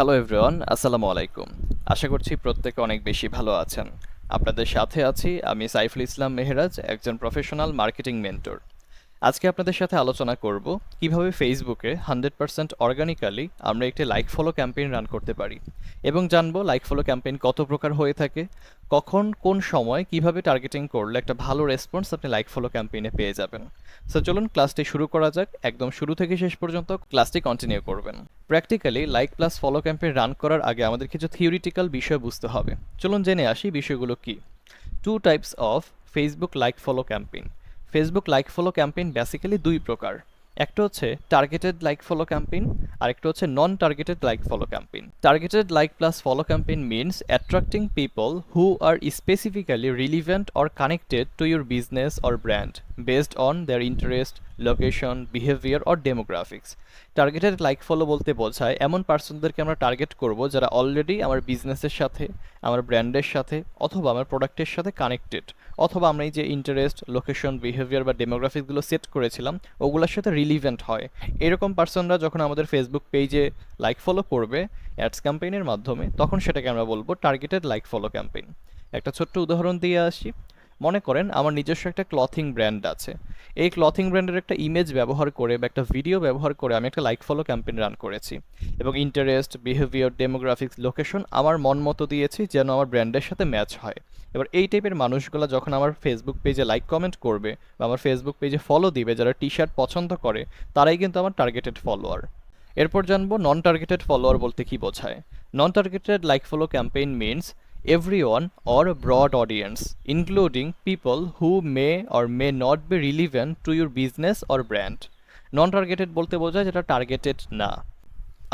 Hello everyone আসসালামু আলাইকুম আশা করছি প্রত্যেকে অনেক বেশি ভালো আছেন। আপনাদের সাথে আছি আমি সাইফুল ইসলাম মেহরাজ, একজন প্রফেশনাল মার্কেটিং মেন্টর আজকে আপনাদের সাথে আলোচনা করব কীভাবে ফেসবুকে হান্ড্রেড পার্সেন্ট অর্গানিক্যালি আমরা একটি লাইক ফলো ক্যাম্পেইন রান করতে পারি এবং জানব লাইক ফলো ক্যাম্পেইন কত প্রকার হয়ে থাকে, কখন, কোন সময়, কীভাবে টার্গেটিং করলে একটা ভালো রেসপন্স আপনি লাইক ফলো ক্যাম্পেইনে পেয়ে যাবেন। সো চলুন ক্লাসটি শুরু করা যাক, একদম শুরু থেকে শেষ পর্যন্ত ক্লাসটি কন্টিনিউ করবেন। Practically like plus follow campaign run করার আগে আমাদের কিছু থিওরিটিক্যাল বিষয় বুঝতে হবে। চলুন জেনে আসি বিষয়গুলো কি। Two types of Facebook like follow campaign Facebook like follow campaign basically দুই প্রকার। একটা হচ্ছে টার্গেটেড লাইক ফলো ক্যাম্পেইন আর একটা হচ্ছে non targeted like follow campaign targeted like plus follow campaign means attracting people who are specifically relevant or connected to your business or brand based on their interest location behaviour or demographics targeted like follow বলতে বোঝায়, এমন পার্সনদেরকে আমরা target করব যারা already আমার বিজনেসের সাথে, আমার ব্র্যান্ডের সাথে, অথবা আমার প্রোডাক্টের সাথে কানেক্টেড অথবা আমরা এই যে ইন্টারেস্ট লোকেশন বিহেভিয়ার বা ডেমোগ্রাফিক্সগুলো সেট করেছিলাম, ওগুলোর সাথে রিলিভেন্ট হয়। এরকম পার্সনরা যখন আমাদের ফেসবুক পেজে লাইক ফলো করবে অ্যাডস ক্যাম্পেইনের মাধ্যমে, তখন সেটাকে আমরা বলব টার্গেটেড লাইক ফলো ক্যাম্পেইন একটা ছোট্ট উদাহরণ দিয়ে আসি। মনে করেন আমার নিজস্ব একটা ক্লথিং ব্র্যান্ড আছে। এই ক্লথিং ব্র্যান্ডের একটা ইমেজ ব্যবহার করে বা একটা ভিডিও ব্যবহার করে আমি একটা লাইক ফলো ক্যাম্পেইন রান করেছি। এবং ইন্টারেস্ট বিহেভিয়ার ডেমোগ্রাফিক্স লোকেশন আমার মন মতো দিয়েছি যেন আমার ব্র্যান্ডের সাথে ম্যাচ হয়। এবার এই টাইপের মানুষগুলো যখন আমার ফেসবুক পেজে লাইক কমেন্ট করবে বা আমার ফেসবুক পেজে ফলো দিবে, যারা টি শার্ট পছন্দ করে, তারাই কিন্তু আমার টার্গেটেড ফলোয়ার এরপর জানব নন টার্গেটেড ফলোয়ার বলতে কি বোঝায়? Non targeted like follow campaign means everyone or a broad audience, including people who may or may not be relevant to your business or brand. Non targeted বলতে বোঝায় যেটা targeted না।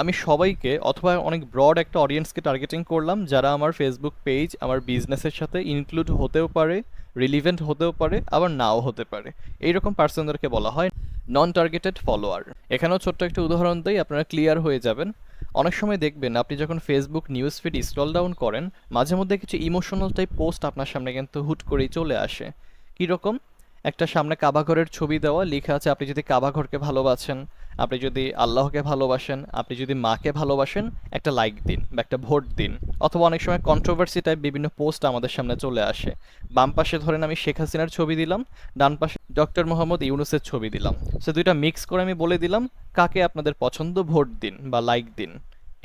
আমি সবাইকে অথবা অনেক ব্রড একটা অডিয়েন্সকে টার্গেটিং করলাম যারা আমার ফেসবুক পেজ আমার বিজনেসের সাথে ইনক্লুড হতেও পারে রিলিভেন্ট হতেও পারে আবার নাও হতে পারে। এইরকম পার্সনদেরকে বলা হয় নন টার্গেটেড ফলোয়ার এখানেও ছোট্ট একটা উদাহরণ দিই আপনারা ক্লিয়ার হয়ে যাবেন। অনেক সময় দেখবেন আপনি যখন Facebook news feed scroll down করেন, মাঝে মধ্যে কিছু ইমোশনাল টাইপ পোস্ট আপনার সামনে কিন্তু হুট করেই চলে আসে। কীরকম একটা সামনে কাবাঘরের ছবি দেওয়া, লেখা আছে, আপনি যদি কাবাঘরকে ভালোবাসেন, আপনি যদি আল্লাহকে ভালোবাসেন, আপনি যদি মাকে ভালোবাসেন, একটা লাইক দিন বা একটা ভোট দিন। অথবা অনেক সময় কন্ট্রোভার্সি টাইপ বিভিন্ন পোস্ট আমাদের সামনে চলে আসে। বাম পাশে ধরেন আমি শেখ হাসিনার ছবি দিলাম, ডান পাশে ডক্টর মোহাম্মদ ইউনুসের ছবি দিলাম। সে দুইটা মিক্স করে আমি বলে দিলাম কাকে আপনাদের পছন্দ? ভোট দিন বা লাইক দিন।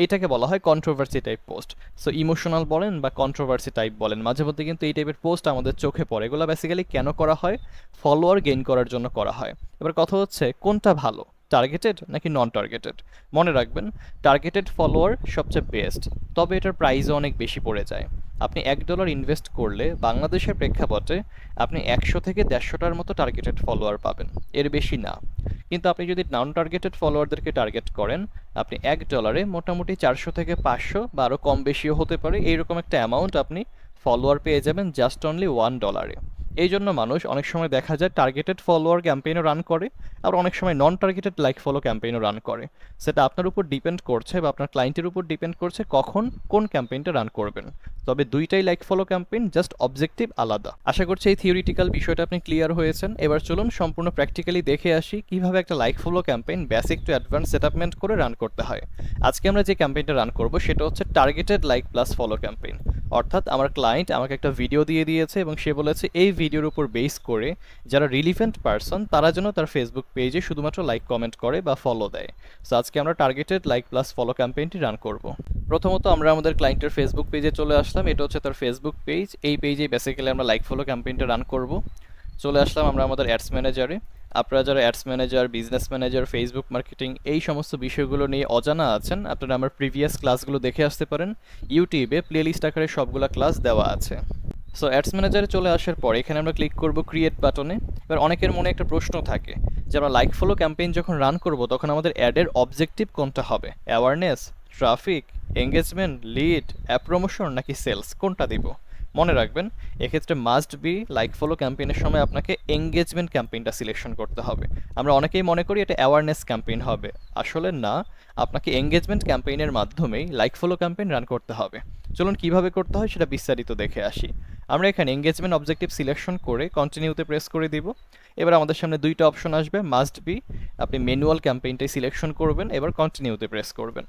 এটাকে বলা হয় controversy type post so emotional বলেন বা কন্ট্রোভার্সি টাইপ বলেন, মাঝে মধ্যে কিন্তু এই টাইপের পোস্ট আমাদের চোখে পড়ে। এগুলো বেসিক্যালি কেন করা হয়? ফলোয়ার গেইন করার জন্য করা হয়। এবার কথা হচ্ছে, কোনটা ভালো? টার্গেটেড নাকি নন টার্গেটেড মনে রাখবেন টার্গেটেড ফলোয়ার সবচেয়ে বেস্ট তবে এটার প্রাইসও অনেক বেশি পড়ে যায়। আপনি এক ডলার ইনভেস্ট করলে বাংলাদেশের প্রেক্ষাপটে আপনি একশো থেকে দেড়শোটার মতো টার্গেটেড ফলোয়ার পাবেন। এর বেশি না। কিন্তু আপনি যদি নন টার্গেটেড ফলোয়ারদেরকে টার্গেট করেন, আপনি এক ডলারে মোটামুটি চারশো থেকে পাঁচশো বা আরও কম বেশিও হতে পারে। এইরকম একটা অ্যামাউন্ট আপনি ফলোয়ার পেয়ে যাবেন জাস্ট অনলি ওয়ান ডলারে এই জন্য মানুষ অনেক সময় দেখা যায় টার্গেটেড ফলোয়ার ক্যাম্পেইনও রান করে আর অনেক সময় নন টার্গেটেড লাইক ফলো ক্যাম্পেইনও রান করে। সেটা আপনার উপর ডিপেন্ড করছে বা আপনার ক্লায়েন্টের উপর ডিপেন্ড করছে কখন কোন ক্যাম্পেইনটা রান করবেন। তবে দুইটাই like follow campaign just objective আলাদা। আশা করছি এই থিওরিটিক্যাল বিষয়টা আপনি ক্লিয়ার হয়েছেন। এবার চলুন সম্পূর্ণ প্র্যাকটিক্যালি দেখে আসি কীভাবে একটা like follow campaign basic to advance সেটআপমেন্ট করে রান করতে হয়। আজকে আমরা যে ক্যাম্পেইনটা রান করব, সেটা হচ্ছে targeted like plus follow campaign অর্থাৎ আমার ক্লায়েন্ট আমাকে একটা ভিডিও দিয়ে দিয়েছে এবং সে বলেছে, এই ভিডিওর উপর বেস করে যারা রিলিভেন্ট পারসন তারা যেন তার ফেসবুক পেজে শুধুমাত্র লাইক কমেন্ট করে বা ফলো দেয়। সো আজকে আমরা টার্গেটেড লাইক প্লাস ফলো ক্যাম্পেইনটি রান করব। প্রথমত আমরা আমাদের ক্লায়েন্টের ফেসবুক পেজে চলে আসলাম। এটা হচ্ছে তার ফেসবুক পেজ এই পেজে বেসিক্যালি আমরা লাইক ফলো ক্যাম্পেইনটা রান করব। চলে আসলাম আমরা আমাদের অ্যাডস ম্যানেজারে আপনারা যারা ads manager business manager Facebook marketing এই সমস্ত বিষয়গুলো নিয়ে অজানা আছেন, আপনারা আমার প্রিভিয়াস ক্লাসগুলো দেখে আসতে পারেন। ইউটিউবে প্লেলিস্ট আকারে সবগুলো ক্লাস দেওয়া আছে। সো অ্যাডস ম্যানেজারে চলে আসার পর এখানে আমরা ক্লিক করব ক্রিয়েট বাটনে এবার অনেকের মনে একটা প্রশ্ন থাকে যে আমরা লাইক ফলো ক্যাম্পেইন যখন রান করব, তখন আমাদের অ্যাডের অবজেক্টিভ কোনটা হবে? Awareness traffic engagement lead app promotion নাকি সেলস কোনটা দিব? মনে রাখবেন, এক্ষেত্রে মাস্ট বি লাইক ফলো ক্যাম্পেইনের সময় আপনাকে এঙ্গেজমেন্ট ক্যাম্পেইনটা সিলেকশন করতে হবে। আমরা অনেকেই মনে করি এটা অ্যাওয়ারনেস ক্যাম্পেইন হবে। আসলে না, আপনাকে এঙ্গেজমেন্ট ক্যাম্পেইনের মাধ্যমেই লাইক ফলো ক্যাম্পেইন রান করতে হবে। চলুন কীভাবে করতে হয় সেটা বিস্তারিত দেখে আসি। আমরা এখানে এঙ্গেজমেন্ট অবজেক্টিভ সিলেকশন করে কন্টিনিউতে প্রেস করে দিব। এবার আমাদের সামনে দুইটা অপশন আসবে মাস্ট বি আপনি ম্যানুয়াল ক্যাম্পেইনটাই সিলেকশন করবেন, এবার কন্টিনিউতে প্রেস করবেন।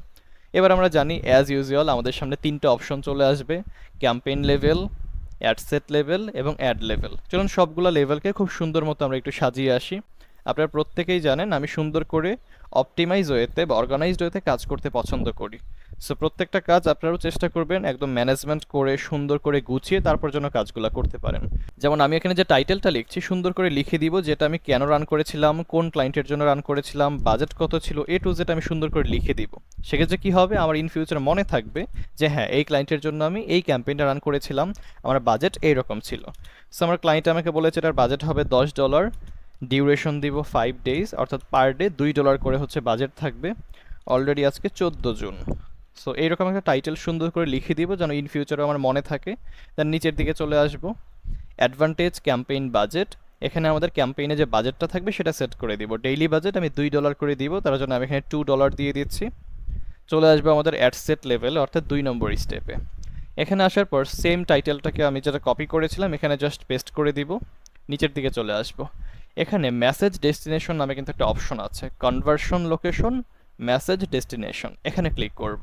এবার আমরা জানি অ্যাজ ইউজুয়াল আমাদের সামনে তিনটে অপশন চলে আসবে। Campaign level ad set level এবং অ্যাড লেভেল চলুন সবগুলো লেভেলকে খুব সুন্দর মতো আমরা একটু সাজিয়ে আসি। আপনারা প্রত্যেকেই জানেন, আমি সুন্দর করে অপটিমাইজ ওয়েতে বা অর্গানাইজড ওয়েতে কাজ করতে পছন্দ করি। সো প্রত্যেকটা কাজ আপনারাও চেষ্টা করবেন একদম ম্যানেজমেন্ট করে, সুন্দর করে গুছিয়ে তারপর যেন কাজগুলো করতে পারেন। যেমন আমি এখানে যে টাইটেলটা লিখছি, সুন্দর করে লিখে দিব যেটা আমি কেন রান করেছিলাম, কোন ক্লায়েন্টের জন্য রান করেছিলাম বাজেট কত ছিল এ টু যেটা আমি সুন্দর করে লিখে দিব। সেক্ষেত্রে কী হবে? আমার ইন ফিউচার মনে থাকবে যে হ্যাঁ এই ক্লায়েন্টের জন্য আমি এই ক্যাম্পেইনটা রান করেছিলাম, আমার বাজেট এইরকম ছিল। সো আমার ক্লায়েন্ট আমাকে বলেছে এটার বাজেট হবে দশ ডলার ডিউরেশন দিব ফাইভ ডেজ অর্থাৎ পার ডে দুই ডলার করে হচ্ছে বাজেট থাকবে। অলরেডি আজকে চোদ্দ জুন। সো এইরকম একটা টাইটেল সুন্দর করে লিখে দিব যেন ইন ফিউচারও আমার মনে থাকে। দেন নিচের দিকে চলে আসব। অ্যাডভান্টেজ ক্যাম্পেইন বাজেট এখানে আমাদের ক্যাম্পেইনে যে বাজেটটা থাকবে সেটা সেট করে দিব। ডেইলি বাজেট আমি দুই ডলার করে দিব। তার জন্য আমি এখানে টু ডলার দিয়ে দিচ্ছি। চলে আসবে আমাদের অ্যাড সেট লেভেল অর্থাৎ দুই নম্বর স্টেপে এখানে আসার পর সেম টাইটেলটাকে আমি যেটা কপি করেছিলাম, এখানে জাস্ট পেস্ট করে দিব। নিচের দিকে চলে আসব। এখানে মেসেজ ডেস্টিনেশন নামে কিন্তু একটা অপশন আছে। কনভার্সন লোকেশন মেসেজ ডেস্টিনেশন এখানে ক্লিক করব।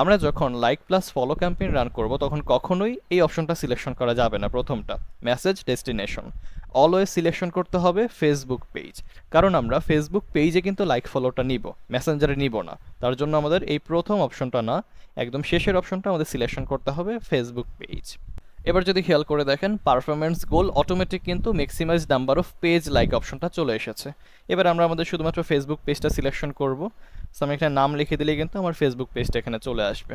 আমরা যখন like plus follow campaign run করব, তখন কখনোই এই অপশনটা সিলেকশন করা যাবে না প্রথমটা মেসেজ ডেস্টিনেশন অলওয়েজ সিলেকশন করতে হবে ফেসবুক পেজ কারণ আমরা ফেসবুক পেজে কিন্তু লাইক ফলোটা নিব মেসেঞ্জারে নিব না। তার জন্য আমাদের এই প্রথম অপশনটা না, একদম শেষের অপশনটা আমাদের সিলেকশন করতে হবে ফেসবুক পেজ এবার যদি খেয়াল করে দেখেন পারফরমেন্স গোল অটোমেটিক কিন্তু maximise number of page like অপশনটা চলে এসেছে। এবার আমরা আমাদের শুধুমাত্র ফেসবুক পেজটা সিলেকশন করব। সো আমি এখানে নাম লিখে দিলে কিন্তু আমার ফেসবুক পেজটা এখানে চলে আসবে।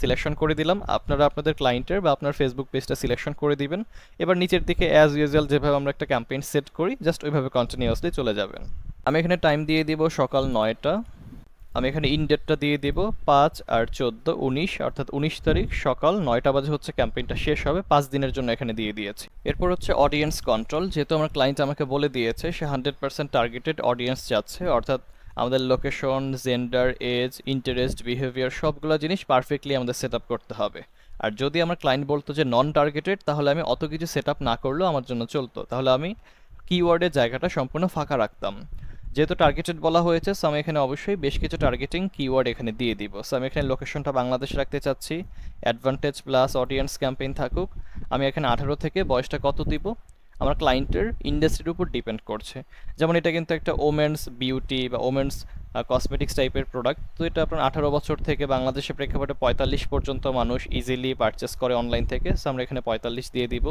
সিলেকশন করে দিলাম। আপনারা আপনাদের ক্লায়েন্টের বা আপনার ফেসবুক পেজটা সিলেকশন করে দিবেন। এবার নিচের দিকে অ্যাজ ইউজুয়াল যেভাবে আমরা একটা ক্যাম্পেইন সেট করি জাস্ট ওইভাবে কন্টিনিউয়াসলি চলে যাবেন। আমি এখানে টাইম দিয়ে দিব সকাল নয়টা। আমি এখানে ইন ডেটটা দিয়ে দেব পাঁচ আর চোদ্দ উনিশ, অর্থাৎ উনিশ তারিখ সকাল নয়টা বাজে হচ্ছে ক্যাম্পেইনটা শেষ হবে, পাঁচ দিনের জন্য এখানে দিয়ে দিয়েছি। এরপর হচ্ছে অডিয়েন্স কন্ট্রোল যেহেতু আমার ক্লায়েন্ট আমাকে বলে দিয়েছে, সে হান্ড্রেড পার্সেন্ট টার্গেটেড অডিয়েন্স যাচ্ছে, অর্থাৎ আমাদের location gender age interest behaviour সবগুলো জিনিস পারফেক্টলি আমাদের সেট করতে হবে। আর যদি আমার ক্লায়েন্ট বলতো যে নন টার্গেটেড তাহলে আমি অত কিছু সেট না করলেও আমার জন্য চলতো। তাহলে আমি কিওয়ার্ডের জায়গাটা সম্পূর্ণ ফাঁকা রাখতাম। যেহেতু টার্গেটেড বলা হয়েছে সো আমি এখানে অবশ্যই বেশ কিছু টার্গেটিং কিওয়ার্ড এখানে দিয়ে দিব। সো আমি এখানে লোকেশনটা বাংলাদেশ রাখতে চাচ্ছি অ্যাডভান্টেজ প্লাস অডিয়েন্স ক্যাম্পেইন থাকুক। আমি এখানে আঠারো থেকে বয়সটা কত দিব? আমার ক্লায়েন্টের ইন্ডাস্ট্রির উপর ডিপেন্ড করছে। যেমন এটা কিন্তু একটা ওমেন্স বিউটি বা ওমেন্স কসমেটিক্স টাইপের প্রোডাক্ট তো এটা আপনার আঠারো বছর থেকে বাংলাদেশের প্রেক্ষাপটে পঁয়তাল্লিশ পর্যন্ত মানুষ ইজিলি পারচেস করে অনলাইন থেকে। সো আমরা এখানে পঁয়তাল্লিশ দিয়ে দিব।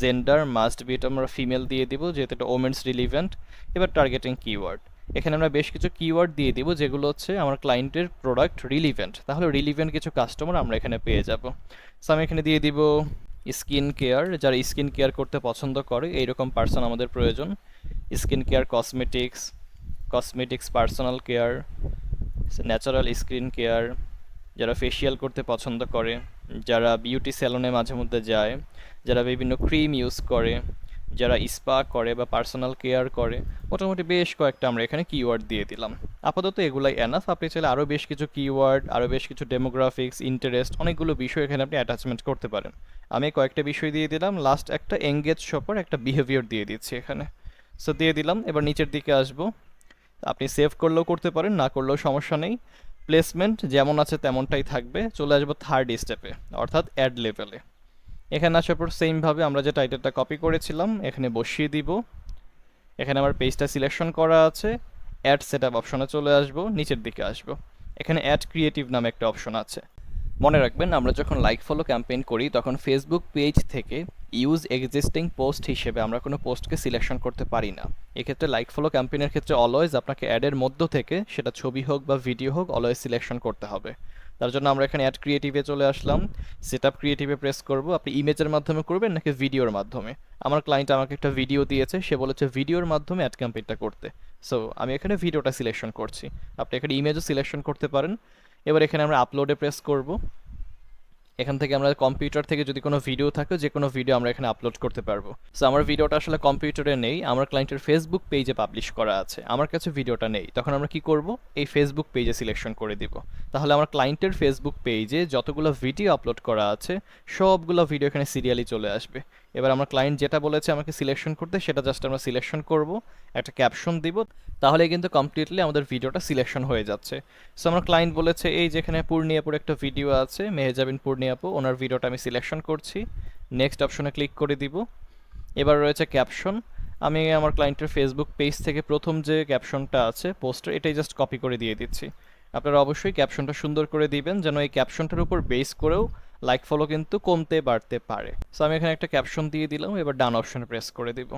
জেন্ডার মাস্ট বি এটা আমরা ফিমেল দিয়ে দিব, যেহেতু এটা ওমেন্স রিলিভেন্ট এবার টার্গেটিং কিওয়ার্ড এখানে আমরা বেশ কিছু কিওয়ার্ড দিয়ে দিব, যেগুলো হচ্ছে আমার ক্লায়েন্টের প্রোডাক্ট রিলিভেন্ট তাহলে রিলিভেন্ট কিছু কাস্টমার আমরা এখানে পেয়ে যাব। সো আমি এখানে দিয়ে দিব স্কিন কেয়ার, যারা স্কিন কেয়ার করতে পছন্দ করে, এইরকম পার্সন আমাদের প্রয়োজন। Skin care, cosmetics cosmetics personal care, natural skin care, যারা ফেসিয়াল করতে পছন্দ করে, যারা বিউটি স্যালনে মাঝে মধ্যে যায়, যারা বিভিন্ন ক্রিম ইউজ করে যারা স্পা করে বা পার্সোনাল কেয়ার করে, মোটামুটি বেশ কয়েকটা আমরা এখানে কিওয়ার্ড দিয়ে দিলাম। আপাতত এগুলাই এনাফ আপনি চাইলে আরও বেশ কিছু কিওয়ার্ড আরও বেশ কিছু ডেমোগ্রাফিক্স ইন্টারেস্ট অনেকগুলো বিষয় এখানে আপনি অ্যাটাচমেন্ট করতে পারেন। আমি কয়েকটা বিষয় দিয়ে দিলাম। লাস্ট একটা এঙ্গেজ শপার একটা বিহেভিয়ার দিয়ে দিচ্ছি এখানে। সো দিয়ে দিলাম। এবার নিচের দিকে আসব। আপনি সেভ করলেও করতে পারেন, না করলেও সমস্যা নেই। প্লেসমেন্ট যেমন আছে তেমনটাই থাকবে। চলে আসব থার্ড স্টেপে অর্থাৎ অ্যাড লেভেলে এখানে আসার পর সেমভাবে আমরা যে টাইটেলটা কপি করেছিলাম, এখানে বসিয়ে দিব। এখানে আমার পেজটা সিলেকশন করা আছে। অ্যাড সেট আপ অপশনে চলে আসব, নিচের দিকে আসব। এখানে অ্যাড ক্রিয়েটিভ নামে একটা অপশন আছে। মনে রাখবেন, আমরা যখন লাইক ফলো ক্যাম্পেইন করি, তখন ফেসবুক পেজ থেকে ইউজ এক্সিস্টিং পোস্ট হিসেবে আমরা কোনো পোস্টকে সিলেকশন করতে পারি না। এক্ষেত্রে লাইক ফলো ক্যাম্পেইনের ক্ষেত্রে অলওয়েজ আপনাকে অ্যাডের মধ্য থেকে সেটা ছবি হোক বা ভিডিও হোক অলওয়েজ সিলেকশন করতে হবে। তার জন্য আমরা এখানে অ্যাড ক্রিয়েটিভে চলে আসলাম। সেট আপ ক্রিয়েটিভে প্রেস করব। আপনি ইমেজের মাধ্যমে করবেন নাকি ভিডিওর মাধ্যমে? আমার ক্লায়েন্ট আমাকে একটা ভিডিও দিয়েছে, সে বলেছে ভিডিওর মাধ্যমে অ্যাড ক্যাম্পেইনটা করতে। সো আমি এখানে ভিডিওটা সিলেকশন করছি। আপনি এখানে ইমেজও সিলেকশন করতে পারেন। এবার এখানে আমরা আপলোডে প্রেস করব। এখান থেকে আমরা কম্পিউটার থেকে যদি কোনো ভিডিও থাকে, যে কোনো ভিডিও আমরা এখানে আপলোড করতে পারব। সো আমার ভিডিওটা আসলে কম্পিউটারে নেই, আমার ক্লায়েন্টের ফেসবুক পেজে পাবলিশ করা আছে। আমার কাছে ভিডিওটা নেই। তখন আমরা কি করব? এই ফেসবুক পেজে সিলেকশন করে দিব। তাহলে আমার ক্লায়েন্টের ফেসবুক পেজে যতগুলো ভিডিও আপলোড করা আছে, সবগুলো ভিডিও এখানে সিরিয়ালি চলে আসবে। এবার আমার ক্লায়েন্ট যেটা বলেছে আমাকে সিলেকশন করতে, সেটা জাস্ট আমরা সিলেকশন করব, একটা ক্যাপশন দিব তাহলে কিন্তু কমপ্লিটলি আমাদের ভিডিওটা সিলেকশন হয়ে যাচ্ছে। সো আমার ক্লায়েন্ট বলেছে, এই যেখানে পূর্ণিয়াপুর একটা ভিডিও আছে, মেহেজাবিন পূর্ণিয়াপু, ওনার ভিডিওটা আমি সিলেকশন করছি। নেক্সট অপশনে ক্লিক করে দিব। এবার রয়েছে ক্যাপশন আমি আমার ক্লায়েন্টের ফেসবুক পেজ থেকে প্রথম যে ক্যাপশনটা আছে পোস্টার এটাই জাস্ট কপি করে দিয়ে দিচ্ছি। আপনারা অবশ্যই ক্যাপশনটা সুন্দর করে দিবেন, যেন এই ক্যাপশনটার উপর বেস করেও লাইক ফলো কিন্তু কমতে বাড়তে পারে। সো আমি এখানে একটা ক্যাপশন দিয়ে দিলাম, এবার ডান অপশনে প্রেস করে দিব।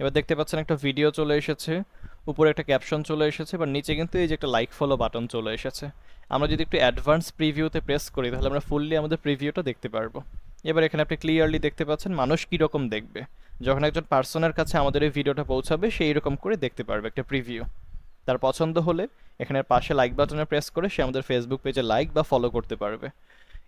এবার দেখতে পাচ্ছেন একটা ভিডিও চলে এসেছে, উপরে একটা ক্যাপশন চলে এসেছে এবার নিচে কিন্তু এই যে একটা লাইক ফলো বাটন চলে এসেছে। আমরা যদি একটু অ্যাডভান্স প্রিভিউতে প্রেস করি, তাহলে আমরা ফুললি আমাদের প্রিভিউটা দেখতে পারব। এবার এখানে আপনি ক্লিয়ারলি দেখতে পাচ্ছেন, মানুষ কীরকম দেখবে? যখন একজন পার্সনের কাছে আমাদের এই ভিডিওটা পৌঁছাবে সেই রকম করে দেখতে পারবে একটা প্রিভিউ তার পছন্দ হলে, এখানে পাশে লাইক বাটনে প্রেস করে, সে আমাদের ফেসবুক পেজে লাইক বা ফলো করতে পারবে।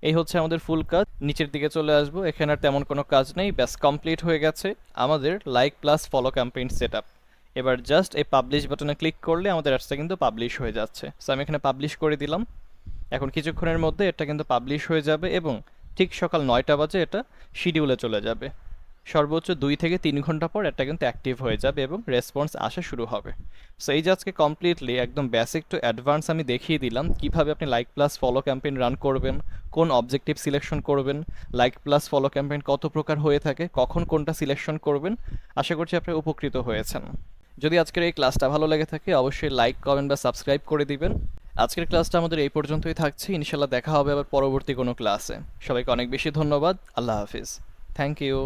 এই হচ্ছে আমাদের ফুল কাজ। নিচের দিকে চলে আসব। এখানে আর তেমন কোনো কাজ নেই। ব্যাস কমপ্লিট হয়ে গেছে আমাদের like plus follow campaign set এবার জাস্ট এই পাবলিশ বাটনে ক্লিক করলে আমাদের অ্যাডসটা কিন্তু পাবলিশ হয়ে যাচ্ছে। সো আমি এখানে পাবলিশ করে দিলাম। এখন কিছুক্ষণের মধ্যে এটা কিন্তু পাবলিশ হয়ে যাবে এবং ঠিক সকাল নয়টা বাজে এটা শিডিউলে চলে যাবে। সর্বোচ্চ দুই থেকে তিন ঘণ্টা পর এটা কিন্তু অ্যাক্টিভ হয়ে যাবে এবং রেসপন্স আসা শুরু হবে। সো এই যে আজকে কমপ্লিটলি একদম বেসিক টু অ্যাডভান্স আমি দেখিয়ে দিলাম, কীভাবে আপনি like plus follow campaign run করবেন, কোন অবজেক্টিভ সিলেকশন করবেন লাইক প্লাস ফলো ক্যাম্পেইন কত প্রকার হয়ে থাকে, কখন কোনটা সিলেকশন করবেন, আশা করছি আপনি উপকৃত হয়েছেন। যদি আজকের এই ক্লাসটা ভালো লেগে থাকে, অবশ্যই লাইক কমেন্ট বা সাবস্ক্রাইব করে দিবেন। আজকের ক্লাসটা আমাদের এই পর্যন্তই থাকছে ইনশাল্লাহ দেখা হবে আবার পরবর্তী কোনো ক্লাসে সবাইকে অনেক বেশি ধন্যবাদ, আল্লাহ হাফিজ। Thank you